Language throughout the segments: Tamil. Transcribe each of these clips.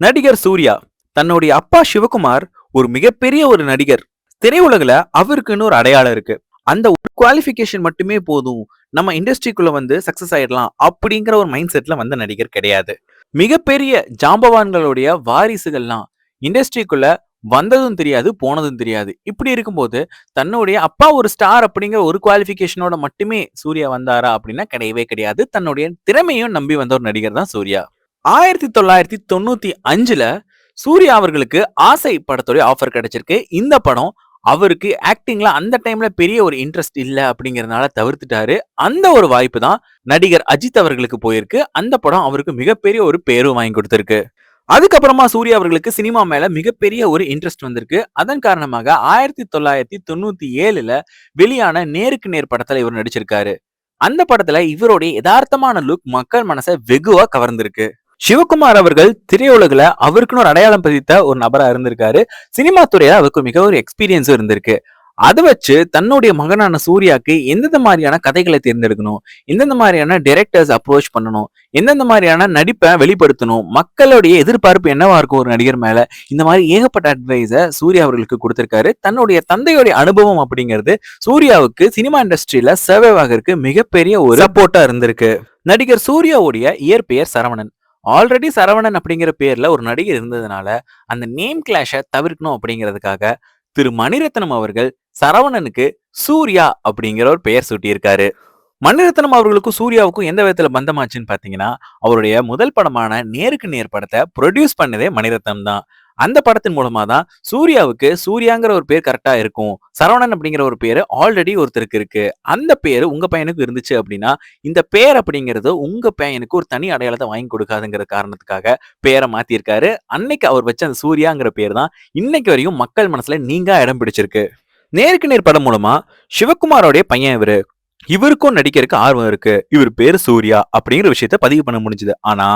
நடிகர் சூர்யா தன்னுடைய அப்பா சிவகுமார் ஒரு மிகப்பெரிய ஒரு நடிகர். திரையுலகில் அவருக்குன்னு ஒரு அடையாளம் இருக்கு. அந்த ஒரு குவாலிஃபிகேஷன் மட்டுமே போதும். நம்ம இண்டஸ்ட்ரிக்குள்ள வந்து சக்சஸ் ஆயிடலாம் அப்படிங்கிற ஒரு மைண்ட் செட்ல வந்த நடிகர் கிடையாது. மிகப்பெரிய ஜாம்பவான்களுடைய வாரிசுகள்லாம் இண்டஸ்ட்ரிக்குள்ள வந்ததும் தெரியாது போனதும் தெரியாது. இப்படி இருக்கும்போது தன்னுடைய அப்பா ஒரு ஸ்டார் அப்படிங்கிற ஒரு குவாலிஃபிகேஷனோட மட்டுமே சூர்யா வந்தாரா அப்படின்னா கிடையவே கிடையாது. தன்னுடைய திறமையும் நம்பி வந்த ஒரு நடிகர் தான் சூர்யா. ஆயிரத்தி தொள்ளாயிரத்தி தொண்ணூத்தி அஞ்சுல சூர்யா அவர்களுக்கு ஆசை படத்துடைய ஆஃபர் கிடைச்சிருக்கு. இந்த படம் அவருக்கு ஆக்டிங்ல அந்த டைம்ல பெரிய ஒரு இன்ட்ரெஸ்ட் இல்லை அப்படிங்கறதுனால தவிர்த்துட்டாரு. அந்த ஒரு வாய்ப்பு தான் நடிகர் அஜித் அவர்களுக்கு போயிருக்கு. அந்த படம் அவருக்கு மிகப்பெரிய ஒரு பேரும் வாங்கி கொடுத்திருக்கு. அதுக்கப்புறமா சூர்யா அவர்களுக்கு சினிமா மேல மிகப்பெரிய ஒரு இன்ட்ரெஸ்ட் வந்திருக்கு. அதன் காரணமாக ஆயிரத்தி தொள்ளாயிரத்தி தொண்ணூத்தி ஏழுல வெளியான நேருக்கு நேர் படத்துல இவர் நடிச்சிருக்காரு. அந்த படத்துல இவருடைய யதார்த்தமான லுக் மக்கள் மனசை வெகுவா கவர்ந்திருக்கு. சிவகுமார் அவர்கள் திரையுலகில் அவருக்குன்னு ஒரு அடையாளம் பதித்த ஒரு நபராக இருந்திருக்காரு. சினிமா துறையில அவருக்கு மிக ஒரு எக்ஸ்பீரியன்ஸும் இருந்திருக்கு. அதை வச்சு தன்னுடைய மகனான சூர்யாக்கு எந்தெந்த மாதிரியான கதைகளை தேர்ந்தெடுக்கணும்? எந்தெந்த மாதிரியான டைரக்டர்ஸ் அப்ரோச் பண்ணணும்? எந்தெந்த மாதிரியான நடிப்பை வெளிப்படுத்தணும்? மக்களுடைய எதிர்பார்ப்பு என்னவா இருக்கும் ஒரு நடிகர் மேல? இந்த மாதிரி ஏகப்பட்ட அட்வைஸை சூர்யா அவர்களுக்கு கொடுத்திருக்காரு. தன்னுடைய தந்தையுடைய அனுபவம் அப்படிங்கிறது சூர்யாவுக்கு சினிமா இண்டஸ்ட்ரியில சர்வைவ் ஆகிறதுக்கு மிகப்பெரிய ஒரு சப்போர்ட்டா இருந்திருக்கு. நடிகர் சூர்யாவுடைய இயற்பெயர் சரவணன். ஆல்ரெடி சரவணன் அப்படிங்கிற பேர்ல ஒரு நடிகர் இருந்ததுனால அந்த நேம் கிளாஷை தவிர்க்கணும் அப்படிங்கிறதுக்காக திரு மணிரத்னம் அவர்கள் சரவணனுக்கு சூர்யா அப்படிங்கிற ஒரு பெயர் சூட்டியிருக்காரு. மணிரத்னம் அவர்களுக்கும் சூர்யாவுக்கும் எந்த விதத்துல பந்தமாச்சுன்னு பாத்தீங்கன்னா அவருடைய முதல் படமான நேருக்கு நேர் படத்தை ப்ரொடியூஸ் பண்ணதே மணிரத்னம் தான். அந்த படத்தின் மூலமா தான் சூர்யாவுக்கு சூர்யாங்கிற ஒரு பேர் கரெக்டா இருக்கும். சரவணன் அப்படிங்கிற ஒரு பேர் ஆல்ரெடி ஒருத்தருக்கு இருக்கு. அந்த பேர் உங்க பையனுக்கு இருந்துச்சு அப்படின்னா இந்த பேர் அப்படிங்கிறது உங்க பையனுக்கு ஒரு தனி அடையாளத்தை வாங்கி கொடுக்காதுங்கிற காரணத்துக்காக பேரை மாத்திருக்காரு. அன்னைக்கு அவர் வச்ச அந்த சூர்யாங்கிற பேர் தான் இன்னைக்கு வரையும் மக்கள் மனசுல நீங்க இடம் பிடிச்சிருக்கு. நேருக்கு நேர் படம் மூலமா சிவகுமாரோடைய பையன் இவரு. இவருக்கும் நடிக்கிறதுக்கு ஆர்வம் இருக்கு. இவர் பேரு சூர்யா அப்படிங்கிற விஷயத்த பதிவு பண்ண முடிஞ்சது. ஆனா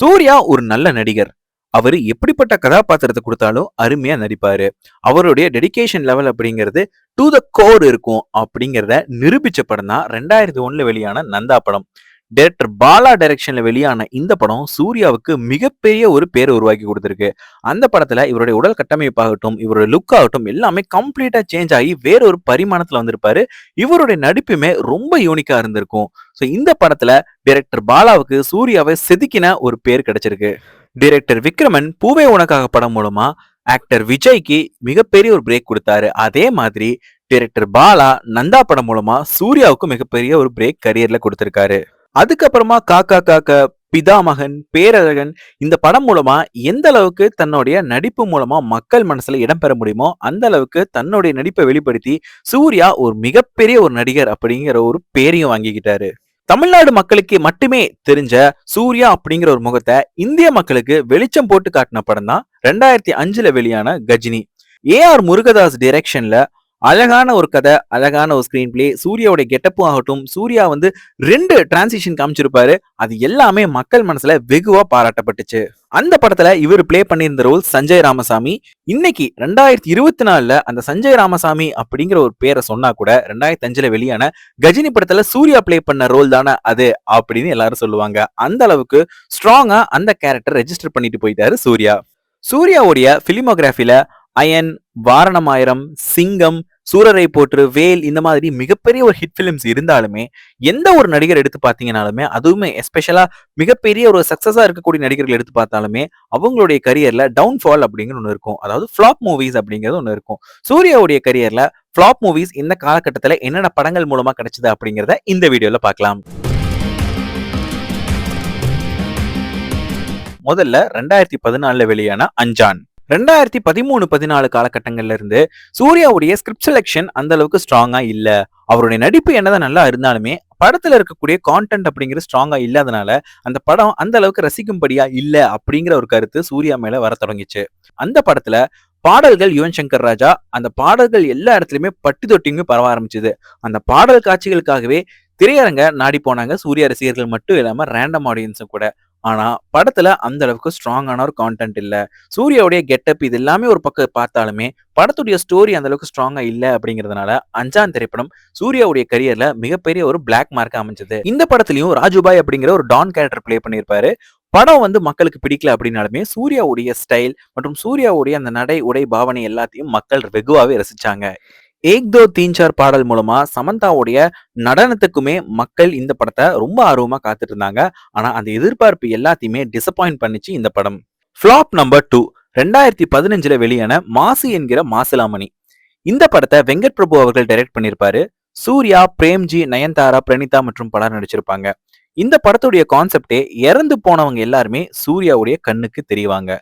சூர்யா ஒரு நல்ல நடிகர். அவர் எப்படிப்பட்ட கதாபாத்திரத்தை கொடுத்தாலும் அருமையாக நடிப்பாரு. அவருடைய டெடிகேஷன் லெவல் அப்படிங்கிறது டு த கோர் இருக்கும் அப்படிங்கிறத நிரூபிச்ச படம் தான் ரெண்டாயிரத்தி ஒன்றில் வெளியான நந்தா படம். டேரக்டர் பாலா டைரக்ஷன்ல வெளியான இந்த படம் சூர்யாவுக்கு மிகப்பெரிய ஒரு பேர் உருவாக்கி கொடுத்துருக்கு. அந்த படத்துல இவருடைய உடல் கட்டமைப்பாகட்டும் இவருடைய லுக் ஆகட்டும் எல்லாமே கம்ப்ளீட்டா சேஞ்ச் ஆகி வேற ஒரு பரிமாணத்துல வந்திருப்பாரு. இவருடைய நடிப்புமே ரொம்ப யூனிக்கா இருந்திருக்கும். ஸோ இந்த படத்துல டைரக்டர் பாலாவுக்கு சூர்யாவை செதுக்கின ஒரு பேர் கிடைச்சிருக்கு. டிரெக்டர் விக்ரமன் பூவே உனக்காக படம் மூலமா ஆக்டர் விஜய்க்கு மிகப்பெரிய ஒரு பிரேக் கொடுத்தாரு. அதே மாதிரி டிரெக்டர் பாலா நந்தா படம் மூலமா சூர்யாவுக்கு மிகப்பெரிய ஒரு பிரேக் கரியர்ல கொடுத்திருக்காரு. அதுக்கப்புறமா காக்கா காக்கா பிதாமகன் பேரழகன் இந்த படம் மூலமா எந்த அளவுக்கு தன்னுடைய நடிப்பு மூலமா மக்கள் மனசுல இடம்பெற முடியுமோ அந்த அளவுக்கு தன்னுடைய நடிப்பை வெளிப்படுத்தி சூர்யா ஒரு மிகப்பெரிய ஒரு நடிகர் அப்படிங்கிற ஒரு பேரையும் வாங்கிக்கிட்டாரு. தமிழ்நாடு மக்களுக்கு மட்டுமே தெரிஞ்ச சூர்யா அப்படிங்கிற ஒரு முகத்தை இந்திய மக்களுக்கு வெளிச்சம் போட்டு காட்டின படம் தான் ரெண்டாயிரத்தி அஞ்சுல வெளியான கஜினி. ஏ ஆர் முருகதாஸ் டிரெக்ஷன்ல அழகான ஒரு கதை அழகான ஒரு ஸ்கிரீன் பிளே சூர்யாவுடைய கெட்டப்பும் ஆகட்டும் சூர்யா வந்து ரெண்டு டிரான்சிஷன் காமிச்சிருப்பாரு. அது எல்லாமே மக்கள் மனசுல வெகுவா பாராட்டப்பட்டுச்சு. அந்த படத்துல இவர் ப்ளே பண்ணியிருந்த ரோல் சஞ்சய் ராமசாமி. இன்னைக்கு ரெண்டாயிரத்தி இருபத்தி நாலுல அந்த சஞ்சய் ராமசாமி அப்படிங்கிற ஒரு பேரை சொன்னா கூட ரெண்டாயிரத்தி அஞ்சுல வெளியான கஜினி படத்துல சூர்யா ப்ளே பண்ண ரோல் தானே அது அப்படின்னு எல்லாரும் சொல்லுவாங்க. அந்த அளவுக்கு ஸ்ட்ராங்கா அந்த கேரக்டர் ரெஜிஸ்டர் பண்ணிட்டு போயிட்டாரு சூர்யா. சூர்யாவுடைய பிலிமோகிராஃபில அயன் வாரணமாயிரம் சிங்கம் சூரரை போற்று வேல் இந்த மாதிரி மிகப்பெரிய ஒரு ஹிட் ஃபிலிம்ஸ் இருந்தாலுமே எந்த ஒரு நடிகர் எடுத்து பார்த்தீங்கனாலுமே அதுவுமே எஸ்பெஷலாக மிகப்பெரிய ஒரு சக்ஸஸாக இருக்கக்கூடிய நடிகர்கள் எடுத்து பார்த்தாலுமே அவங்களுடைய கரியரில் டவுன்ஃபால் அப்படிங்கிற ஒன்று இருக்கும். அதாவது ஃப்ளாப் மூவிஸ் அப்படிங்கிறது ஒன்று இருக்கும். சூர்யாவுடைய கரியரில் ஃப்ளாப் மூவிஸ் இந்த காலகட்டத்தில் என்னென்ன படங்கள் மூலமாக கிடைச்சது அப்படிங்கிறத இந்த வீடியோவில் பார்க்கலாம். முதல்ல ரெண்டாயிரத்தி பதினாலில் வெளியான அஞ்சான். ரெண்டாயிரத்தி பதிமூணு பதினாலு காலகட்டங்கள்ல இருந்து சூர்யாவுடைய ஸ்கிரிப்ட் செலெக்ஷன் அந்த அளவுக்கு ஸ்ட்ராங்கா இல்ல. அவருடைய நடிப்பு என்னதான் நல்லா இருந்தாலுமே படத்துல இருக்கக்கூடிய கான்டென்ட் அப்படிங்கிறது ஸ்ட்ராங்கா இல்லாதனால அந்த படம் அந்த அளவுக்கு ரசிக்கும்படியா இல்ல அப்படிங்கிற ஒரு கருத்து சூர்யா மேல வர தொடங்கிச்சு. அந்த படத்துல பாடல்கள் யுவன் சங்கர் ராஜா அந்த பாடல்கள் எல்லா இடத்துலயுமே பட்டி தொட்டியுமே பரவ ஆரம்பிச்சது. அந்த பாடல் காட்சிகளுக்காகவே திரையரங்க நாடி போனாங்க சூர்யா ரசிகர்கள் மட்டும் இல்லாம ரேண்டம் ஆடியன்ஸும் கூட. ஆனா படத்துல அந்த அளவுக்கு ஸ்ட்ராங்கான ஒரு கான்டென்ட் இல்ல. சூர்யாவுடைய கெட்டப் இது எல்லாமே ஒரு பக்கம் பார்த்தாலுமே படத்துடைய ஸ்டோரி அந்த அளவுக்கு ஸ்ட்ராங்கா இல்ல அப்படிங்கறதுனால அஞ்சாம் திரைப்படம் சூர்யாவுடைய கரியர்ல மிகப்பெரிய ஒரு பிளாக் மார்க் அமைஞ்சது. இந்த படத்துலயும் ராஜுபாய் அப்படிங்கிற ஒரு டான் கேரக்டர் ப்ளே பண்ணியிருப்பாரு. படம் வந்து மக்களுக்கு பிடிக்கல அப்படின்னாலுமே சூர்யாவுடைய ஸ்டைல் மற்றும் சூர்யாவுடைய அந்த நடை உடை பாவனை எல்லாத்தையும் மக்கள் வெகுவாகவே ரசிச்சாங்க. ஏக் தோ தீன் சார் பாடல் மூலமா சமந்தாவுடைய நடனத்துக்குமே மக்கள் இந்த படத்தை ரொம்ப ஆர்வமா காத்துட்டு இருந்தாங்க ஆனா அந்த எதிர்பார்ப்பு எல்லாத்தையுமே டிசப்பாயிண்ட் பண்ணிச்சு இந்த படம். ஃபிளாப் நம்பர் டூ ரெண்டாயிரத்தி பதினஞ்சுல வெளியான மாசு என்கிற மாசிலாமணி. இந்த படத்தை வெங்கட் பிரபு அவர்கள் டைரக்ட் பண்ணியிருப்பாரு சூர்யா பிரேம்ஜி நயன்தாரா பிரணிதா மற்றும் பலர் நடிச்சிருப்பாங்க. இந்த படத்துடைய கான்செப்டே இறந்து போனவங்க எல்லாருமே சூர்யாவுடைய கண்ணுக்கு தெரிவாங்க.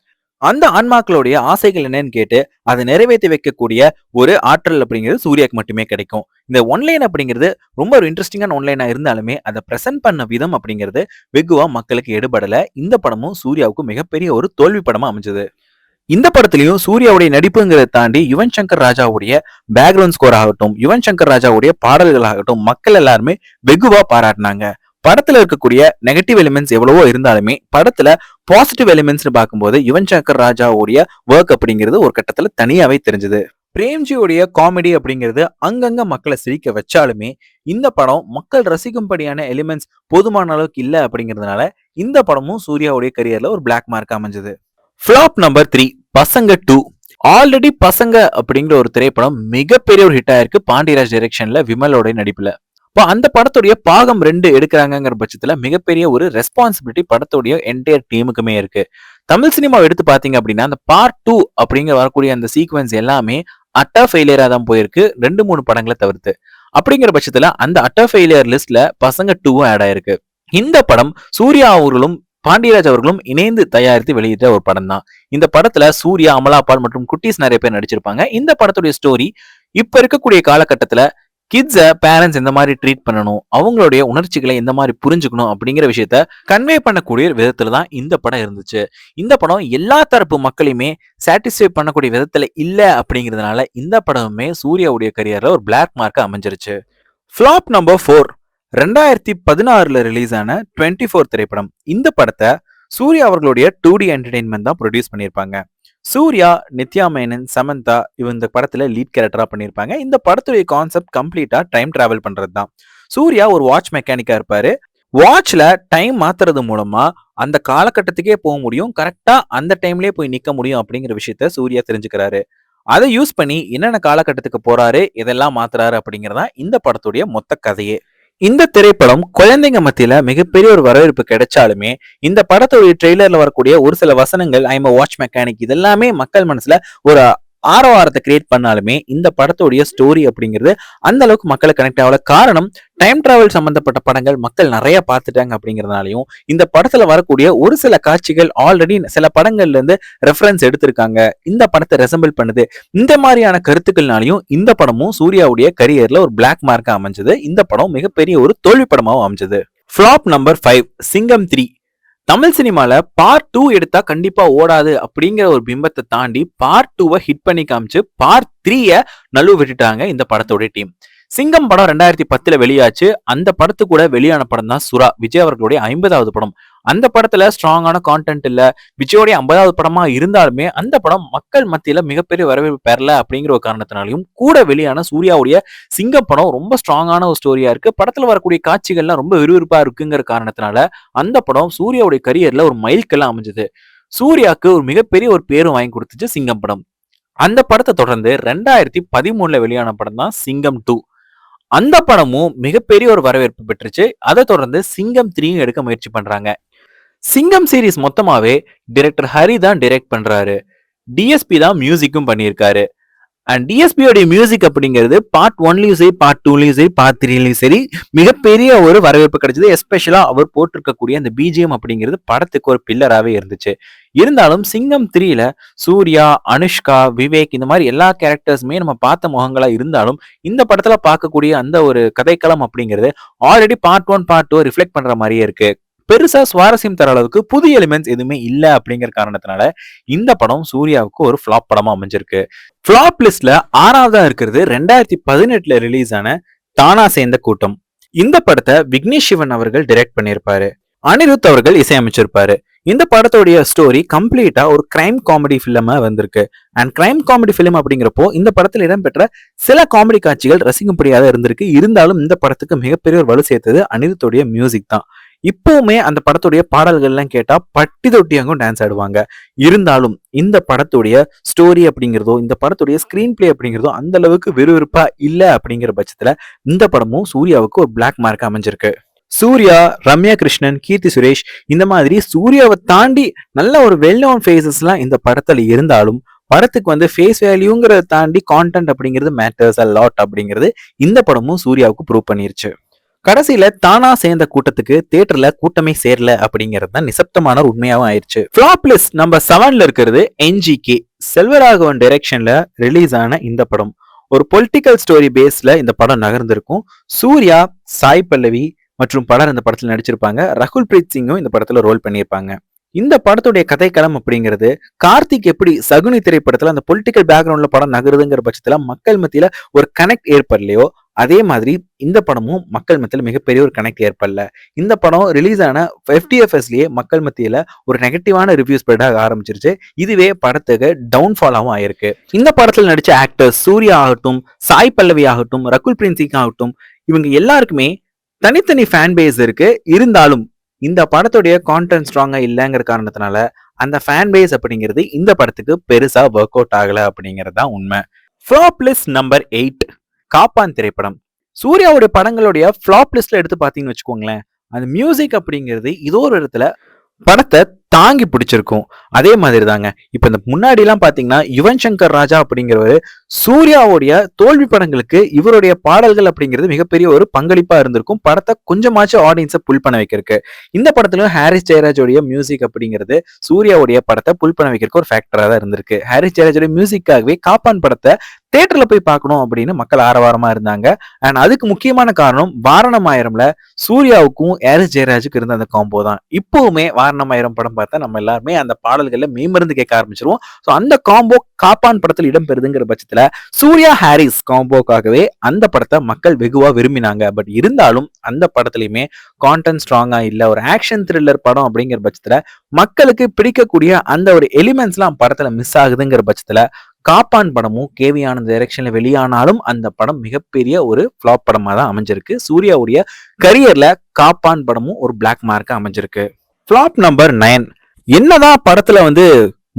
அந்த ஆன்மாக்களுடைய ஆசைகள் என்னன்னு கேட்டு அதை நிறைவேற்றி வைக்கக்கூடிய ஒரு ஆற்றல் அப்படிங்கிறது சூர்யாக்கு மட்டுமே கிடைக்கும். இந்த ஒன்லைன் அப்படிங்கிறது ரொம்ப ஒரு இன்ட்ரெஸ்டிங்கான ஒன்லைனா இருந்தாலுமே அதை பிரசன்ட் பண்ண விதம் அப்படிங்கிறது வெகுவா மக்களுக்கு எடுபடல. இந்த படமும் சூர்யாவுக்கு மிகப்பெரிய ஒரு தோல்வி படமா அமைஞ்சது. இந்த படத்துலயும் சூர்யாவுடைய நடிப்புங்கிறத தாண்டி யுவன் சங்கர் ராஜாவுடைய பேக்ரவுண்ட் ஸ்கோர் ஆகட்டும் யுவன் சங்கர் ராஜாவுடைய பாடல்கள் ஆகட்டும் மக்கள் எல்லாருமே வெகுவா பாராட்டினாங்க. படத்துல இருக்கக்கூடிய நெகட்டிவ் எலிமெண்ட்ஸ் எவ்வளவோ இருந்தாலுமே படத்துல பாசிட்டிவ் எலிமெண்ட்ஸ்னு பார்க்கும்போது யுவன் சங்கர் ராஜாவுடைய ஒர்க் அப்படிங்கிறது ஒரு கட்டத்துல தனியாவே தெரிஞ்சது. பிரேம்ஜியுடைய காமெடி அப்படிங்கிறது அங்கங்க மக்களை சிரிக்க வச்சாலுமே இந்த படம் மக்கள் ரசிக்கும்படியான எலிமெண்ட்ஸ் போதுமான அளவுக்கு இல்லை அப்படிங்கிறதுனால இந்த படமும் சூர்யாவுடைய கரியர்ல ஒரு பிளாக் மார்க் அமைஞ்சது. Flop number three Pasanga two already Pasanga அப்படிங்கிற ஒரு திரைப்படம் மிகப்பெரிய ஒரு ஹிட் ஆயிருக்கு பாண்டியராஜ் டைரக்ஷன்ல விமலோட நடிப்புல. இப்போ அந்த படத்துடைய பாகம் ரெண்டு எடுக்கிறாங்கிற பட்சத்தில் மிகப்பெரிய ஒரு ரெஸ்பான்சிபிலிட்டி படத்துடைய என்டையர் டீமுக்குமே இருக்கு. தமிழ் சினிமா எடுத்து பார்த்தீங்க அப்படின்னா அந்த பார்ட் டூ அப்படிங்கிற வரக்கூடிய அந்த சீக்வன்ஸ் எல்லாமே அட்டா ஃபெயிலியராக தான் போயிருக்கு. ரெண்டு மூணு படங்களை தவிர்த்து. அப்படிங்கிற பட்சத்தில் அந்த அட்டா ஃபெயிலியர் லிஸ்ட்ல பசங்க டூவும் ஆட் ஆயிருக்கு. இந்த படம் சூர்யா அவர்களும் பாண்டியராஜ் அவர்களும் இணைந்து தயாரித்து வெளியிட்ட ஒரு படம் தான். இந்த படத்துல சூர்யா அமலாபால் மற்றும் குட்டீஸ் நிறைய பேர் நடிச்சிருப்பாங்க. இந்த படத்துடைய ஸ்டோரி இப்ப இருக்கக்கூடிய காலகட்டத்துல கிட்ஸை பேரண்ட்ஸ் எந்த மாதிரி ட்ரீட் பண்ணணும் அவங்களுடைய உணர்ச்சிகளை எந்த மாதிரி புரிஞ்சுக்கணும் அப்படிங்கிற விஷயத்த கன்வே பண்ணக்கூடிய விதத்துல தான் இந்த படம் இருந்துச்சு. இந்த படம் எல்லா தரப்பு மக்களையுமே சாட்டிஸ்ஃபை பண்ணக்கூடிய விதத்துல இல்லை அப்படிங்கிறதுனால இந்த படமுமே சூர்யாவுடைய கரியர்ல ஒரு பிளாக் மார்க் அமைஞ்சிருச்சு. ஃபிளாப் நம்பர் ஃபோர் ரெண்டாயிரத்தி பதினாறுல ரிலீஸ் ஆன டுவெண்ட்டி ஃபோர் திரைப்படம். இந்த படத்தை சூர்யா அவர்களுடைய டூ டி என்டர்டெயின்மெண்ட் தான் ப்ரொடியூஸ் பண்ணியிருப்பாங்க. சூர்யா நித்யா மேனன் சமந்தா இவங்க இந்த படத்துல லீட் கேரக்டரா பண்ணியிருப்பாங்க இந்த படத்துடைய கான்செப்ட் கம்ப்ளீட்டா டைம் டிராவல் பண்றது தான் சூர்யா ஒரு வாட்ச் மெக்கானிக்கா இருப்பாரு. வாட்ச்ல டைம் மாத்துறது மூலமா அந்த காலகட்டத்துக்கே போக முடியும். கரெக்டா அந்த டைம்லயே போய் நிக்க முடியும் அப்படிங்கிற விஷயத்த சூர்யா தெரிஞ்சுக்கிறாரு. அதை யூஸ் பண்ணி என்னென்ன காலகட்டத்துக்கு போறாரு இதெல்லாம் மாத்துறாரு அப்படிங்கறதா இந்த படத்துடைய மொத்த கதையே. இந்த திரைப்படம் குழந்தைங்க மத்தியில மிகப்பெரிய ஒரு வரவேற்பு கிடைச்சாலுமே இந்த படத்துடைய ட்ரெய்லர்ல வரக்கூடிய ஒரு சில வசனங்கள் ஐம் வாட்ச் மெக்கானிக் இதெல்லாமே மக்கள் மனசுல ஒரு ஆரவாரத்தை கிரியேட் பண்ணாலுமே இந்த படத்துடைய ஸ்டோரி அப்படிங்கிறது அந்த அளவுக்கு மக்களை கனெக்ட் ஆகல. காரணம் டைம் டிராவல் சம்பந்தப்பட்ட படங்கள் மக்கள் நிறைய பார்த்துட்டாங்க அப்படிங்கறதுனாலையும் இந்த படத்துல வரக்கூடிய ஒரு சில காட்சிகள் ஆல்ரெடி சில படங்கள்ல இருந்து ரெஃபரன்ஸ் எடுத்திருக்காங்க. இந்த படத்தை ரெசம்பிள் பண்ணுது. இந்த மாதிரியான கருத்துக்கள்னாலையும் இந்த படமும் சூர்யாவுடைய கரியர்ல ஒரு பிளாக் மார்க்கா அமைஞ்சது. இந்த படம் மிகப்பெரிய ஒரு தோல்வி படமாகவும் அமைஞ்சது. Flop number five Singam three Tamil சினிமால பார்ட் டூ எடுத்தா கண்டிப்பா ஓடாது அப்படிங்கிற ஒரு பிம்பத்தை தாண்டி பார்ட் டூவை ஹிட் பண்ணி காமிச்சு பார்ட் த்ரீய நழுவு விட்டுட்டாங்க இந்த படத்தோட டீம் சிங்கம் படம் ரெண்டாயிரத்தி பத்துல வெளியாச்சு. அந்த படத்து கூட வெளியான படம் தான் சுரா விஜய் அவர்களுடைய ஐம்பதாவது படம். அந்த படத்துல ஸ்ட்ராங்கான கான்டென்ட் இல்ல. விஜயோடைய ஐம்பதாவது படமா இருந்தாலுமே அந்த படம் மக்கள் மத்தியில மிகப்பெரிய வரவேற்பு பெறல அப்படிங்கிற ஒரு காரணத்தினாலையும் கூட வெளியான சூர்யாவுடைய சிங்க படம் ரொம்ப ஸ்ட்ராங்கான ஒரு ஸ்டோரியா இருக்கு. படத்துல வரக்கூடிய காட்சிகள்லாம் ரொம்ப விறுவிறுப்பா இருக்குங்கிற காரணத்தினால அந்த படம் சூர்யாவுடைய கரியர்ல ஒரு மைல்கெல்லாம் அமைஞ்சது. சூர்யாவுக்கு ஒரு மிகப்பெரிய ஒரு பேரும் வாங்கி கொடுத்துச்சு சிங்கம் படம். அந்த படத்தை தொடர்ந்து ரெண்டாயிரத்தி பதிமூணுல வெளியான படம் தான் சிங்கம் டூ அந்த படமும் மிகப்பெரிய ஒரு வரவேற்பு பெற்றுச்சு. அதை தொடர்ந்து சிங்கம் த்ரீயும் எடுக்க முயற்சி பண்றாங்க. சிங்கம் சீரிஸ் மொத்தமாவே டிரெக்டர் ஹரி தான் டிரெக்ட் பண்றாரு. டிஎஸ்பி தான் மியூசிக்கும் பண்ணியிருக்காரு. அண்ட் டிஎஸ்பியோடைய மியூசிக் அப்படிங்கிறது பார்ட் ஒன்லயும் சரி பார்ட் டூலையும் சரி பார்ட் த்ரீலையும் சரி மிகப்பெரிய ஒரு வரவேற்பு கிடைச்சது. எஸ்பெஷலா அவர் போட்டிருக்கக்கூடிய அந்த பிஜிஎம் அப்படிங்கிறது படத்துக்கு ஒரு பில்லராகவே இருந்துச்சு. இருந்தாலும் சிங்கம் த்ரீல சூர்யா அனுஷ்கா விவேக் இந்த மாதிரி எல்லா கேரக்டர்ஸுமே நம்ம பார்த்த முகங்களா இருந்தாலும் இந்த படத்துல பார்க்கக்கூடிய அந்த ஒரு கதைக்களம் அப்படிங்கிறது already part one part two reflect பண்ற மாதிரியே இருக்கு. பெருசா சுவாரஸ்யம் தர அளவுக்கு புது எலிமெண்ட்ஸ் எதுவுமே இல்ல அப்படிங்கிற காரணத்தினால இந்த படம் சூர்யாவுக்கு ஒரு ஃபிளாப் படமா அமைஞ்சிருக்கு. ஃபிளாப் லிஸ்ட்ல ஆறாவதா இருக்கிறது ரெண்டாயிரத்தி பதினெட்டுல ரிலீஸ் ஆன தானா சேர்ந்த கூட்டம். இந்த படத்தை விக்னேஷ் சிவன் அவர்கள் டைரக்ட் பண்ணியிருப்பாரு. அனிருத் அவர்கள் இசையமைச்சிருப்பாரு. இந்த படத்துடைய ஸ்டோரி கம்ப்ளீட்டா ஒரு கிரைம் காமெடி ஃபிலிமா வந்திருக்கு. அண்ட் கிரைம் காமெடி ஃபிலிம் அப்படிங்கிறப்போ இந்த படத்தில் இடம்பெற்ற சில காமெடி காட்சிகள் ரசிக்கும்படியாக இருந்திருக்கு. இருந்தாலும் இந்த படத்துக்கு மிகப்பெரிய ஒரு வலு சேர்த்தது அனிருத்துடைய மியூசிக் தான். இப்போவுமே அந்த படத்துடைய பாடல்கள்லாம் கேட்டா பட்டி தொட்டியாங்கும் டான்ஸ் ஆடுவாங்க. இருந்தாலும் இந்த படத்துடைய ஸ்டோரி அப்படிங்கிறதோ இந்த படத்துடைய ஸ்கிரீன் பிளே அப்படிங்கிறதோ அந்த அளவுக்கு விறுவிறுப்பா அப்படிங்கிற பட்சத்துல இந்த படமும் சூர்யாவுக்கு ஒரு பிளாக் மார்க் அமைஞ்சிருக்கு. சூர்யா ரம்யா கிருஷ்ணன் கீர்த்தி சுரேஷ் இந்த மாதிரி சூர்யாவை தாண்டி நல்ல ஒரு வெல் நோன் ஃபேஸஸ்லாம் இந்த படத்தில் இருந்தாலும் படத்துக்கு வந்து ஃபேஸ் வேல்யூங்கிறத தாண்டி கான்டென்ட் அப்படிங்கிறது மேட்டர்ஸ் அ லாட் அப்படிங்கிறது இந்த படமும் சூர்யாவுக்கு ப்ரூவ் பண்ணிருச்சு. கடைசியில தானா சேர்ந்த கூட்டத்துக்கு தியேட்டர்ல கூட்டமே சேரல அப்படிங்கிறது தான் நிசப்தமான ஒரு உண்மையாவும் ஆயிடுச்சு. ஃபிளாப் லிஸ்ட் நம்பர் செவன்ல இருக்கிறது என்ஜிகே செல்வராகவன் டைரக்ஷன்ல ரிலீஸ் ஆன இந்த படம். ஒரு பொலிட்டிக்கல் ஸ்டோரி பேஸ்ல இந்த படம் நகர்ந்திருக்கும். சூர்யா சாய் பல்லவி மற்றும் பலர் இந்த படத்துல நடிச்சிருப்பாங்க. ரகுல் பிரீத் சிங்கும் இந்த படத்துல ரோல் பண்ணியிருப்பாங்க. இந்த படத்துடைய கதைக்களம் அப்படிங்கிறது கார்த்திக் எப்படி சகுனி திரைப்படத்துல அந்த பொலிட்டிக்கல் பேக்ரவுண்ட்ல படம் நகருதுங்கிற பட்சத்துல மக்கள் மத்தியில ஒரு கனெக்ட் ஏற்படலையோ அதே மாதிரி இந்த படமும் மக்கள் மத்தியில் மிகப்பெரிய ஒரு கனெக்ட் ஏற்படல. இந்த படம் ரிலீஸ் ஆன எஃப்டிஎஃப்எஸ்லயே மக்கள் மத்தியில ஒரு நெகட்டிவான ரிவ்யூ ஸ்ப்ரெட் ஆக ஆரம்பிச்சிருச்சு. இதுவே படத்துக்கு டவுன்ஃபாலாவும் ஆயிருக்கு. இந்த படத்தில் நடிச்ச ஆக்டர்ஸ் சூர்யா ஆகட்டும் சாய் பல்லவி ஆகட்டும் ரகுல் பிரின்சிக் ஆகட்டும் இவங்க எல்லாருக்குமே தனித்தனி ஃபேன் பேஸ் இருக்கு. இருந்தாலும் இந்த படத்துடைய கான்டென்ட் ஸ்ட்ராங்கா இல்லைங்கிற காரணத்தினால அந்த ஃபேன் பேஸ் அப்படிங்கிறது இந்த படத்துக்கு பெருசா ஒர்க் அவுட் ஆகல அப்படிங்கிறது தான் உண்மை. Flop list number eight Kaappaan திரைப்படம். சூர்யாவுடைய படங்களுடைய ஃப்ளாப் லிஸ்ட்ல எடுத்து பார்த்தீங்கன்னு வச்சுக்கோங்களேன் அந்த மியூசிக் அப்படிங்கிறது இதோ ஒரு இடத்துல படத்தை தாங்கி பிடிச்சிருக்கும். அதே மாதிரி தாங்க இப்ப இந்த முன்னாடி எல்லாம் பாத்தீங்கன்னா யுவன் சங்கர் ராஜா அப்படிங்கிறவர் சூர்யாவுடைய தோல்வி படங்களுக்கு இவருடைய பாடல்கள் அப்படிங்கிறது மிகப்பெரிய ஒரு பங்களிப்பா இருந்திருக்கும். படத்தை கொஞ்சமாச்சும் ஆடியன்ஸை புல் பண்ண வைக்கிறதுக்கு. இந்த படத்துலையும் ஹாரிஸ் ஜெயராஜோடைய மியூசிக் அப்படிங்கிறது சூர்யாவுடைய படத்தை புல் பண்ண வைக்கிறதுக்கு ஒரு ஃபேக்டராக தான் இருந்திருக்கு. ஹாரிஸ் ஜெயராஜோட மியூசிக்காகவே காப்பான் படத்தை தேட்டர்ல போய் பார்க்கணும் அப்படின்னு மக்கள் ஆரவாரமா இருந்தாங்க. அண்ட் அதுக்கு முக்கியமான காரணம் வாரணமாயிரம்ல சூர்யாவுக்கும் ஹாரிஸ் ஜெயராஜுக்கு இருந்த அந்த காம்போ தான். இப்பவுமே வாரணமாயிரம் படம் பார்த்தா நம்ம எல்லாருமே அந்த பாடல்கள்ல மேமருந்து கேட்க ஆரம்பிச்சிருவோம். ஸோ அந்த காம்போ காப்பான் படத்தில் இடம்பெறுதுங்கிற பட்சத்துல சூர்யா ஹாரிஸ் காம்போக்காகவே அந்த படத்தை மக்கள் வெகுவா விரும்பினாங்க. பட் இருந்தாலும் அந்த படத்துலயுமே கான்டென்ட் ஸ்ட்ராங்கா இல்ல ஒரு ஆக்ஷன் த்ரில்லர் படம் அப்படிங்கிற பட்சத்துல மக்களுக்கு பிடிக்கக்கூடிய அந்த ஒரு எலிமெண்ட்ஸ்லாம் படத்துல மிஸ் ஆகுதுங்கிற பட்சத்துல காப்பான் படமும் கேவி ஆனந்த் டைரக்ஷன்ல வெளியானாலும் அந்த படம் மிகப்பெரிய ஒரு ஃபிளாப் படமா தான் அமைஞ்சிருக்கு. சூர்யாவுடைய கரியர்ல காப்பான் படமும் ஒரு பிளாக் மார்க்கா அமைஞ்சிருக்கு. ஃபிளாப் நம்பர் நைன் என்னதான் படத்துல வந்து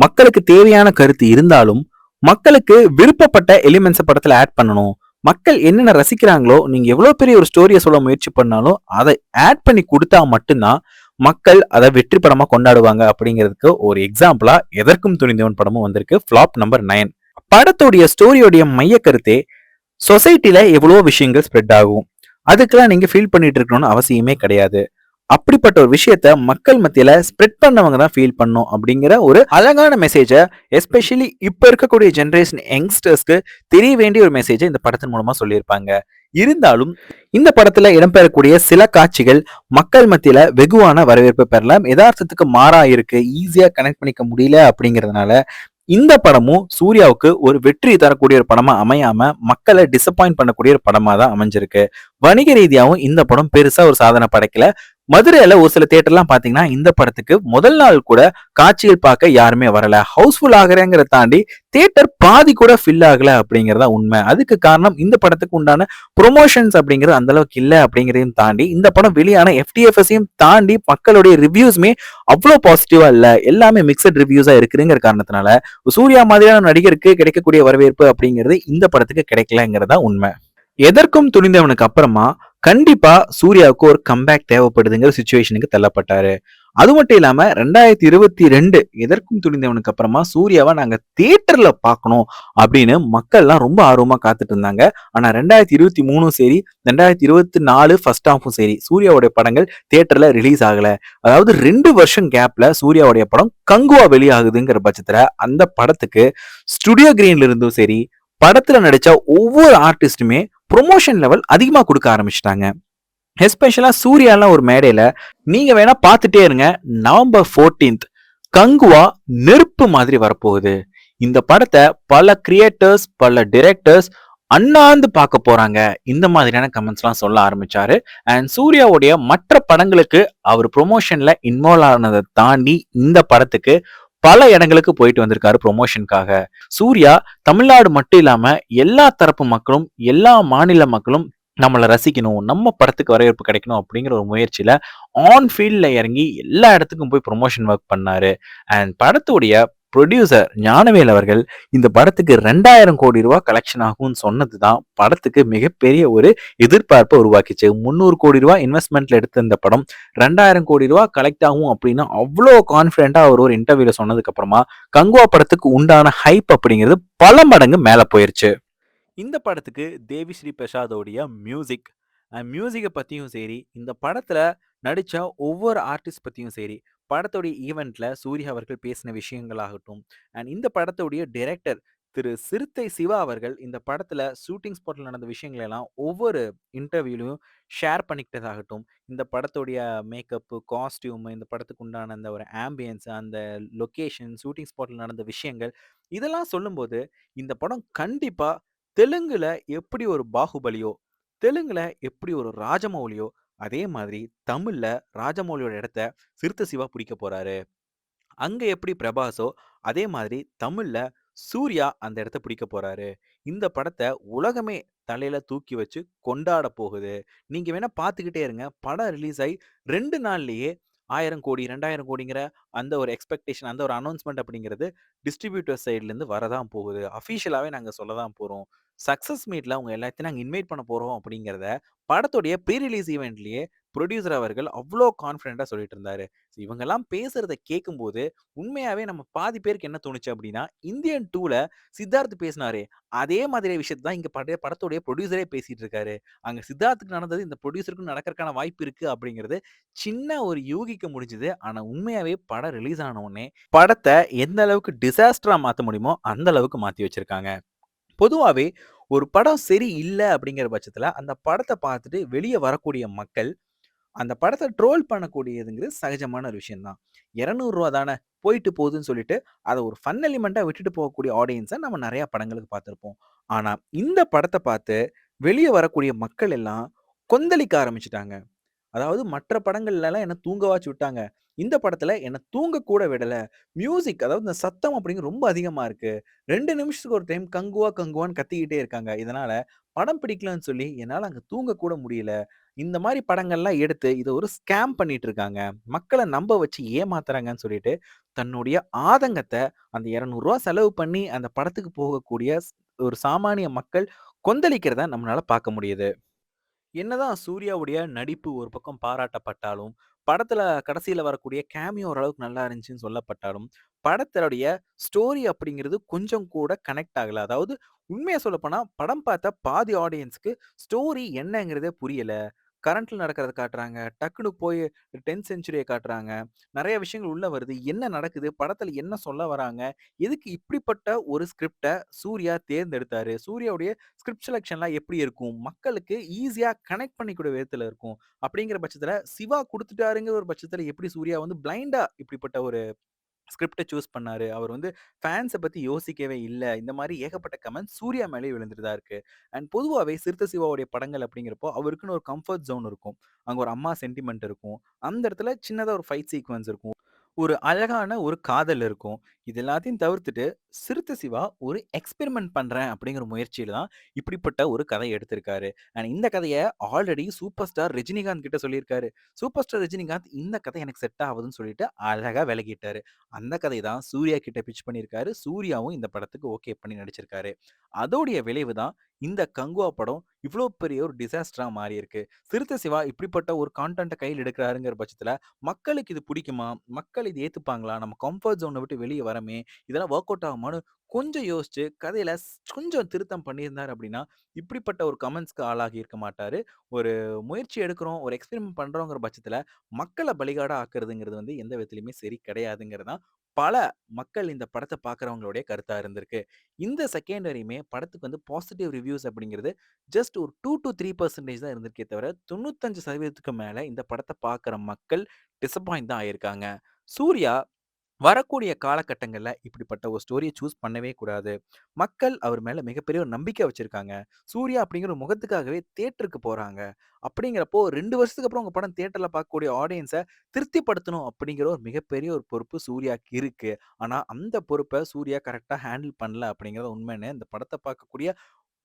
மக்களுக்கு தேவையான கருத்து இருந்தாலும் மக்களுக்கு விருப்பப்பட்ட எலிமெண்ட்ஸை படத்துல ஆட் பண்ணணும். மக்கள் என்னென்ன ரசிக்கிறாங்களோ நீங்க எவ்வளவு பெரிய ஒரு ஸ்டோரியை சொல்ல முயற்சி பண்ணாலும் அதை ஆட் பண்ணி கொடுத்தா மட்டும்தான் மக்கள் அதை வெற்றி படமா கொண்டாடுவாங்க அப்படிங்கிறதுக்கு ஒரு எக்ஸாம்பிளா எதற்கும் துணிந்தவன் படமும் வந்திருக்கு. ஃபிளாப் நம்பர் நைன் படத்துடைய ஸ்டோரியோடைய மைய கருத்தே சொசைட்டில எவ்வளவோ விஷயங்கள் ஸ்ப்ரெட் ஆகும். அதுக்கெல்லாம் நீங்க ஃபீல் பண்ணிட்டு இருக்கணும்னு அவசியமே கிடையாது. அப்படிப்பட்ட ஒரு விஷயத்த மக்கள் மத்தியில ஸ்ப்ரெட் பண்ணவங்க தான் ஃபீல் பண்ணும் அப்படிங்கிற ஒரு அழகான மெசேஜை எஸ்பெஷலி இப்போ இருக்கக்கூடிய ஜென்ரேஷன் யங்ஸ்டர்ஸ்க்கு தெரிய வேண்டிய ஒரு மெசேஜை இந்த படத்தின் மூலமா சொல்லியிருப்பாங்க. இருந்தாலும் இந்த படத்துல இடம்பெறக்கூடிய சில காட்சிகள் மக்கள் மத்தியில வெகுவான வரவேற்பு பெறலாம். யதார்த்தத்துக்கு மாறா இருக்கு. ஈஸியா கனெக்ட் பண்ணிக்க முடியல அப்படிங்கிறதுனால இந்த படமும் சூர்யாவுக்கு ஒரு வெற்றி தரக்கூடிய ஒரு படமா அமையாம மக்களை டிசப்பாயிண்ட் பண்ணக்கூடிய ஒரு படமா தான் அமைஞ்சிருக்கு. வணிக ரீதியாகவும் இந்த படம் பெருசா ஒரு சாதனை படைக்கல. மதுரையில ஒரு சில தேட்டர்லாம் பாத்தீங்கன்னா இந்த படத்துக்கு முதல் நாள் கூட காட்சிகள் பார்க்க யாருமே வரல. ஹவுஸ்ஃபுல் ஆகுறேங்கிறத தாண்டி தேட்டர் பாதி கூட ஃபில் ஆகல அப்படிங்கறதா உண்மை. அதுக்கு காரணம் இந்த படத்துக்கு உண்டான ப்ரொமோஷன்ஸ் அப்படிங்கிறது அந்த அளவுக்கு இல்லை அப்படிங்கிறதையும் தாண்டி இந்த படம் வெளியான எஃப்டிஎஃப்எஸையும் தாண்டி மக்களுடைய ரிவ்யூஸ்மே அவ்வளோ பாசிட்டிவா இல்ல. எல்லாமே மிக்சட் ரிவ்யூஸா இருக்குதுங்கிற காரணத்தினால சூர்யா மாதிரியான நடிகருக்கு கிடைக்கக்கூடிய வரவேற்பு அப்படிங்கிறது இந்த படத்துக்கு கிடைக்கலங்கிறதா உண்மை. எதற்கும் துணிந்தவனுக்கு அப்புறமா கண்டிப்பா சூர்யாவுக்கு ஒரு கம்பேக் தேவைப்படுதுங்கிற சுச்சுவேஷனுக்கு தள்ளப்பட்டாரு. அது மட்டும் இல்லாம ரெண்டாயிரத்தி இருபத்தி ரெண்டு எதற்கும் துணிந்தவனுக்கு அப்புறமா சூர்யாவை நாங்க தியேட்டர்ல பார்க்கணும் அப்படின்னு மக்கள்லாம் ரொம்ப ஆர்வமா காத்துட்டு இருந்தாங்க. ஆனா ரெண்டாயிரத்தி இருபத்தி மூணும் சரி ரெண்டாயிரத்தி இருபத்தி நாலு ஃபர்ஸ்ட் ஹாஃபும் சரி சூர்யாவுடைய படங்கள் தியேட்டர்ல ரிலீஸ் ஆகல. அதாவது ரெண்டு வருஷம் கேப்ல சூர்யாவுடைய படம் கங்குவா வெளியாகுதுங்கிற பட்சத்துல அந்த படத்துக்கு ஸ்டுடியோ கிரீன்ல இருந்தும் சரி படத்துல நடிச்ச ஒவ்வொரு ஆர்டிஸ்டுமே ப்ரொமோஷன் லெவல் அதிகமாக கொடுக்க ஆரம்பிச்சிட்டாங்க. எஸ்பெஷலாக சூர்யாலாம் ஒரு மேடையில் நீங்கள் வேணால் பார்த்துட்டே இருங்க. நவம்பர் ஃபோர்டீன்த் கங்குவா நெருப்பு மாதிரி வரப்போகுது. இந்த படத்தை பல கிரியேட்டர்ஸ் பல டிரெக்டர்ஸ் அண்ணாந்து பார்க்க போறாங்க. இந்த மாதிரியான கமெண்ட்ஸ்லாம் சொல்ல ஆரம்பிச்சாரு. அண்ட் சூர்யாவுடைய மற்ற படங்களுக்கு அவர் ப்ரொமோஷன்ல இன்வால்வ் ஆனதை தாண்டி இந்த படத்துக்கு பல இடங்களுக்கு போயிட்டு வந்திருக்காரு ப்ரொமோஷனுக்காக சூர்யா தமிழ்நாடு மட்டும் இல்லாம எல்லா தரப்பு மக்களும் எல்லா மாநில மக்களும் நம்மளை ரசிக்கணும். நம்ம படத்துக்கு வரவேற்பு கிடைக்கணும் அப்படிங்கிற ஒரு முயற்சியில ஆன் ஃபீல்ட்ல இறங்கி எல்லா இடத்துக்கும் போய் ப்ரொமோஷன் ஒர்க் பண்ணாரு. அண்ட் படத்துடைய ப்ரொடியூசர் ஞானவேல் அவர்கள் இந்த படத்துக்கு ரெண்டாயிரம் கோடி ரூபா கலெக்ஷன் ஆகும்னு சொன்னது தான் படத்துக்கு மிகப்பெரிய ஒரு எதிர்பார்ப்பை உருவாக்கிச்சு. 300 கோடி ரூபா இன்வெஸ்ட்மெண்ட்ல எடுத்த இந்த படம் ரெண்டாயிரம் கோடி ரூபா கலெக்ட் ஆகும் அப்படின்னு அவ்வளோ கான்ஃபிடென்ட்டா அவர் ஒரு இன்டர்வியூல சொன்னதுக்கு அப்புறமா, கங்குவா படத்துக்கு உண்டான ஹைப் அப்படிங்கிறது பல மடங்கு மேலே போயிருச்சு. இந்த படத்துக்கு தேவி ஸ்ரீ பிரசாதோடைய மியூசிக் மியூசிக்கை பற்றியும் சரி, இந்த படத்தில் நடித்த ஒவ்வொரு ஆர்டிஸ்ட் பற்றியும் சரி, படத்துடைய ஈவெண்ட்டில் சூர்யா அவர்கள் பேசின விஷயங்களாகட்டும், அண்ட் இந்த படத்துடைய டைரக்டர் திரு சிறுத்தை சிவா அவர்கள் இந்த படத்துல ஷூட்டிங் ஸ்பாட்ல நடந்த விஷயங்களெல்லாம் ஒவ்வொரு இன்டர்வியூலையும் ஷேர் பண்ணிக்கிட்டதாகட்டும், இந்த படத்துடைய மேக்கப்பு, காஸ்டியூம், இந்த படத்துக்கு உண்டான அந்த ஒரு ஆம்பியன்ஸ், அந்த லொகேஷன், ஷூட்டிங் ஸ்பாட்ல நடந்த விஷயங்கள், இதெல்லாம் சொல்லும்போது, இந்த படம் கண்டிப்பா தெலுங்குல எப்படி ஒரு பாகுபலியோ, தெலுங்குல எப்படி ஒரு ராஜமௌலியோ, அதே மாதிரி தமிழ்ல ராஜமௌலியோட இடத்த சிறுத்தை சிவா பிடிக்க போறாரு. அங்க எப்படி பிரபாஸோ, அதே மாதிரி தமிழ்ல சூர்யா அந்த இடத்த பிடிக்க போறாரு. இந்த படத்தை உலகமே தலையில தூக்கி வச்சு கொண்டாட போகுது. நீங்க வேணா பார்த்துக்கிட்டே இருங்க. படம் ரிலீஸ் ஆகி ரெண்டு நாள்லயே ஆயிரம் கோடி, 2000 கோடிங்கிற அந்த ஒரு எக்ஸ்பெக்டேஷன், அந்த ஒரு அனௌன்ஸ்மெண்ட் அப்படிங்கிறது டிஸ்ட்ரிபியூட்டர் சைட்லேருந்து வரதான் போகுது. அஃபீஷியலாகவே நாங்கள் சொல்ல தான் போகிறோம் சக்சஸ் மீட்ல அவங்க எல்லாத்தையும் நாங்க இன்வைட் பண்ண போறோம் அப்படிங்கிறத படத்துடைய ப்ரீ ரிலீஸ் ஈவெண்ட்லேயே ப்ரொடியூசர் அவர்கள் அவ்வளோ கான்ஃபிடென்ட்டாக சொல்லிட்டு இருந்தாரு. இவங்கெல்லாம் பேசுறத கேட்கும்போது, உண்மையாவே நம்ம பாதி பேருக்கு என்ன தோணுச்சு அப்படின்னா, இந்தியன் டூவில் சித்தார்த் பேசினாரே, அதே மாதிரி விஷயத்த தான் இங்க பட படத்துடைய ப்ரொடியூசரே பேசிட்டு இருக்காரு. அங்க சித்தார்த்துக்கு நடந்தது இந்த ப்ரொடியூசருக்கும் நடக்கறக்கான வாய்ப்பு இருக்கு அப்படிங்கிறது சின்ன ஒரு யூகிக்க முடிஞ்சது. ஆனா உண்மையாவே படம் ரிலீஸ் ஆன உடனே, படத்தை எந்த அளவுக்கு டிசாஸ்டரா மாத்த முடியுமோ, அந்த அளவுக்கு மாத்தி வச்சிருக்காங்க. பொதுவாகவே ஒரு படம் சரி இல்லை அப்படிங்கிற பட்சத்துல, அந்த படத்த பார்த்துட்டு வெளிய வரக்கூடிய மக்கள், அந்த படத்த ட்ரோல் பண்ணக்கூடியதுங்கிறது சகஜமான ஒரு விஷயம் தான். ரூ. 200 தானே போயிட்டு போகுதுன்னு சொல்லிட்டு, அத ஒரு ஃபன் எலிமென்ட்டா விட்டுட்டு போகக்கூடிய ஆடியன்ஸ நம்ம நெறைய படங்களுக்கு பார்த்திருப்போம். ஆனா இந்த படத்த பார்த்து வெளிய வரக்கூடிய மக்கள் எல்லாம் கொந்தளிக்க ஆரம்பிச்சுட்டாங்க. அதாவது மற்ற படங்கள்லலாம் என்ன தூங்கவாச்சு விட்டாங்க. இந்த படத்துல என்ன தூங்க கூட விடல. மியூசிக் அதாவது இந்த சத்தம் அப்படிங்கிறது ரொம்ப அதிகமா இருக்கு. 2 நிமிஷத்துக்கு ஒரு டைம் கங்குவா, கங்குவான்னு கத்திக்கிட்டே இருக்காங்க. இதனால படம் பிடிக்கலன்னு சொல்லி என்னால அங்க தூங்க கூட முடியல. இந்த மாரி படங்கள்லாம் எடுத்து இத ஒரு ஸ்கேம் பண்ணிட்டு இருக்காங்க. மக்கள நம்ப வச்சு ஏமாத்துறாங்கன்னு சொல்லிட்டு, தன்னுடைய ஆதங்கத்த அந்த ரூ. 200 செலவு பண்ணி அந்த படத்துக்கு போகக்கூடிய ஸ் ஒரு சாமானிய மக்கள் கொந்தளிக்கிறத நம்மளால பார்க்க முடியுது. என்னதான் சூர்யாவுடைய நடிப்பு ஒரு பக்கம் பாராட்டப்பட்டாலும், படத்துல கடைசியில வரக்கூடிய கேமியோ ஓரளவுக்கு நல்லா இருந்துச்சுன்னு சொல்லப்பட்டாலும், படத்தினுடைய ஸ்டோரி அப்படிங்கிறது கொஞ்சம் கூட கனெக்ட் ஆகல. அதாவது உண்மைய சொல்லப்போனா, படம் பார்த்த பாதி ஆடியன்ஸ்க்கு ஸ்டோரி என்னங்கிறதே புரியல. கரண்ட்ல நடக்கிறத காட்டுறாங்க. டக்குனு போய் டென்த் செஞ்சுரியை காட்டுறாங்க. நிறைய விஷயங்கள் உள்ள வருது. என்ன நடக்குது? படத்துல என்ன சொல்ல வராங்க? எதுக்கு இப்படிப்பட்ட ஒரு ஸ்கிரிப்டை சூர்யா தேர்ந்தெடுத்தாரு? சூர்யாவுடைய ஸ்கிரிப்ட் செலக்ஷன்லாம் எப்படி இருக்கும்? மக்களுக்கு ஈஸியா கனெக்ட் பண்ணிக்கூடிய விதத்துல இருக்கும். அப்படிங்கிற பட்சத்துல, சிவா கொடுத்துட்டாருங்கிற ஒரு பட்சத்துல எப்படி சூர்யா வந்து பிளைண்டா இப்படிப்பட்ட ஒரு ஸ்கிரிப்ட்ட சூஸ் பண்ணாரு. அவர் வந்து ஃபேன்ஸ பத்தி யோசிக்கவே இல்ல. இந்த மாரி ஏகப்பட்ட கமெண்ட்ஸ் சூர்யா மேலயும் விழுந்துட்டு தான் இருக்கு. அண்ட் பொதுவாவே சிறுத்தை சிவாவுடைய படங்கள் அப்படிங்கிறப்போ, அவருக்குன்னு ஒரு கம்ஃபர்ட் ஜோன் இருக்கும். அங்க ஒரு அம்மா சென்டிமென்ட் இருக்கும். அந்த இடத்துல சின்னதா ஒரு ஃபைட் சீக்வென்ஸ் இருக்கும். ஒரு அழகான ஒரு காதல் இருக்கும். இது எல்லாத்தையும் தவிர்த்துட்டு, சிறுத்தை சிவா ஒரு எக்ஸ்பெரிமென்ட் பண்றேன் அப்படிங்கிற முயற்சியில தான் இப்படிப்பட்ட ஒரு கதைய எடுத்திருக்காரு. அண்ட் இந்த கதைய ஆல்ரெடி சூப்பர் ஸ்டார் ரஜினிகாந்த் கிட்ட சொல்லியிருக்காரு. சூப்பர் ஸ்டார் ரஜினிகாந்த் இந்த கதை எனக்கு செட் ஆகுதுன்னு சொல்லிட்டு அழகா விலகிட்டாரு. அந்த கதை தான் சூர்யா கிட்ட பிட்ச் பண்ணியிருக்காரு. சூர்யாவும் இந்த படத்துக்கு ஓகே பண்ணி நடிச்சிருக்காரு. அதோடைய விளைவு தான் இந்த கங்குவா படம் இவ்ளோ பெரிய ஒரு டிசாஸ்டரா மாறியிருக்கு. சிறுத்தை சிவா இப்படிப்பட்ட ஒரு கான்டென்ட்டை கையில் எடுக்கிறாருங்கிற பட்சத்துல, மக்களுக்கு இது பிடிக்குமா? மக்கள் இது ஏத்துப்பாங்களா? நம்ம கம்ஃபர்ட் ஜோன விட்டு வெளியே வரமே இதெல்லாம் ஒர்க் அவுட் ஆகுமான்னு கொஞ்சம் யோசிச்சு, கதையில ஸ் கொஞ்சம் திருத்தம் பண்ணியிருந்தார் அப்படின்னா, இப்படிப்பட்ட ஒரு கமெண்ட்ஸ்க்கு ஆளாகி இருக்க மாட்டாரு. ஒரு முயற்சி எடுக்கிறோம், ஒரு எக்ஸ்பெரிமென்ட் பண்றோங்கிற பட்சத்துல, மக்கள பலிகாடா ஆக்குறதுங்கிறது வந்து எந்த விதத்திலயுமே சரி கிடையாதுங்கிறது தான் பல மக்கள் இந்த படத்த பார்க்குறவங்களுடைய கருத்தா இருந்திருக்கு. இந்த செகண்ட் வரையுமே படத்துக்கு வந்து பாசிட்டிவ் ரிவ்யூஸ் அப்படிங்கிறது ஜஸ்ட் ஒரு 2-3% தான் இருந்திருக்கே தவிர, 95% மேல இந்த படத்த பார்க்குற மக்கள் டிசப்பாயிண்ட் தான் ஆயிருக்காங்க. சூர்யா வரக்கூடிய காலகட்டங்கள்ல இப்படிப்பட்ட ஒரு ஸ்டோரிய சூஸ் பண்ணவே கூடாது. மக்கள் அவர் மேல மிகப்பெரிய ஒரு நம்பிக்கை வச்சிருக்காங்க. சூர்யா அப்படிங்கிற ஒரு முகத்துக்காகவே தியேட்டருக்கு போறாங்க. அப்படிங்கிறப்போ 2 வருஷத்துக்கு அப்புறம் உங்க படம் தியேட்டர்ல பார்க்கக்கூடிய ஆடியன்ஸ திருப்திப்படுத்தணும் அப்படிங்கிற ஒரு மிகப்பெரிய ஒரு பொறுப்பு சூர்யாக்கு இருக்கு. ஆனா அந்த பொறுப்ப சூர்யா கரெக்ட்டா ஹேண்டில் பண்ணல அப்படிங்கிறது உண்மைன்னு இந்த படத்த பார்க்கக்கூடிய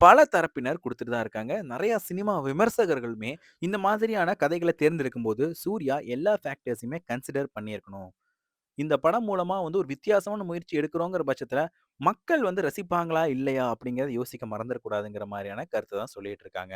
பல தரப்பினர் குடுத்துட்டு தான் இருக்காங்க. நெறைய சினிமா விமர்சகர்களுமே இந்த மாதிரியான கதைகள தேர்ந்தெடுக்கும்போது, சூர்யா எல்லா ஃபேக்டர்ஸயுமே கன்சிடர் பண்ணியிருக்கணும். இந்த படம் மூலமா வந்து ஒரு வித்தியாசமான முயற்சி எடுக்கிறோங்கிற பட்சத்தில் மக்கள் வந்து ரசிப்பாங்களா? இல்லையா? அப்படிங்கிறத யோசிக்க மறந்துடக்கூடாதுங்கிற மாதிரியான கருத்தை தான் சொல்லிட்டு இருக்காங்க.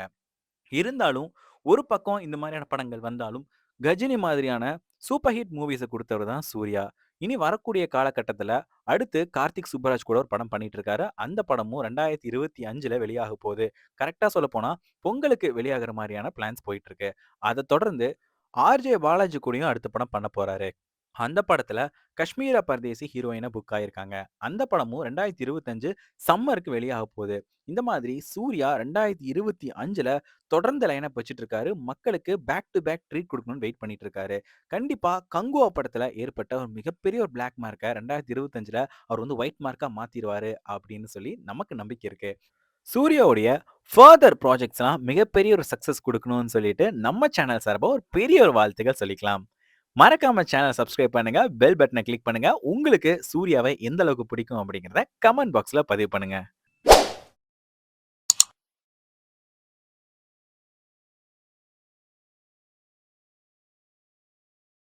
இருந்தாலும், ஒரு பக்கம் இந்த மாதிரியான படங்கள் வந்தாலும், கஜினி மாதிரியான சூப்பர் ஹிட் மூவிஸை கொடுத்தவர் தான் சூர்யா. இனி வரக்கூடிய காலகட்டத்தில் அடுத்து கார்த்திக் சுப்பராஜ் கூட ஒரு படம் பண்ணிட்டு இருக்காரு. அந்த படமும் 2025ல வெளியாக போகுது கரெக்டாக சொல்ல போனால் பொங்கலுக்கு வெளியாகிற மாதிரியான பிளான்ஸ் போயிட்டு இருக்கு. அதை தொடர்ந்து ஆர்.ஜே பாலாஜி கூடயும் அடுத்த படம் பண்ண போறாரு. அந்த படத்துல காஷ்மீரா பர்தேசி ஹீரோயினா புக் ஆயிருக்காங்க. அந்த படமும் 2025 சம்மருக்கு வெளியாக போகுது இந்த மாதிரி சூர்யா 2025ல தொடர்ந்து லைனப் வச்சுட்டு இருக்காரு. மக்களுக்கு பேக் டூ பேக் ட்ரீட் குடுக்கணும்னு வெயிட் பண்ணிட்டு இருக்காரு. கண்டிப்பா கங்குவா படத்துல ஏற்பட்ட ஒரு மிகப்பெரிய ஒரு பிளாக் மார்க்க 2025ல அவர் வந்து ஒயிட் மார்க்கா மாத்திருவாரு அப்படின்னு சொல்லி நமக்கு நம்பிக்கை இருக்கு. சூர்யாவுடைய ஃபர்தர் ப்ராஜெக்ட்ஸ்லாம் மிகப்பெரிய ஒரு சக்சஸ் குடுக்கணும்னு சொல்லிட்டு, நம்ம சேனல் சார்பா ஒரு பெரிய ஒரு வாழ்த்துக்கள் சொல்லிக்கலாம். மறக்காம சேனல் சப்ஸ்கிரைப் பண்ணுங்க. பெல் பட்டனை கிளிக் பண்ணுங்க. உங்களுக்கு சூர்யாவை எந்த அளவுக்கு பிடிக்கும் அப்படிங்கிறத கமெண்ட் பாக்ஸ்ல பதிவு பண்ணுங்க.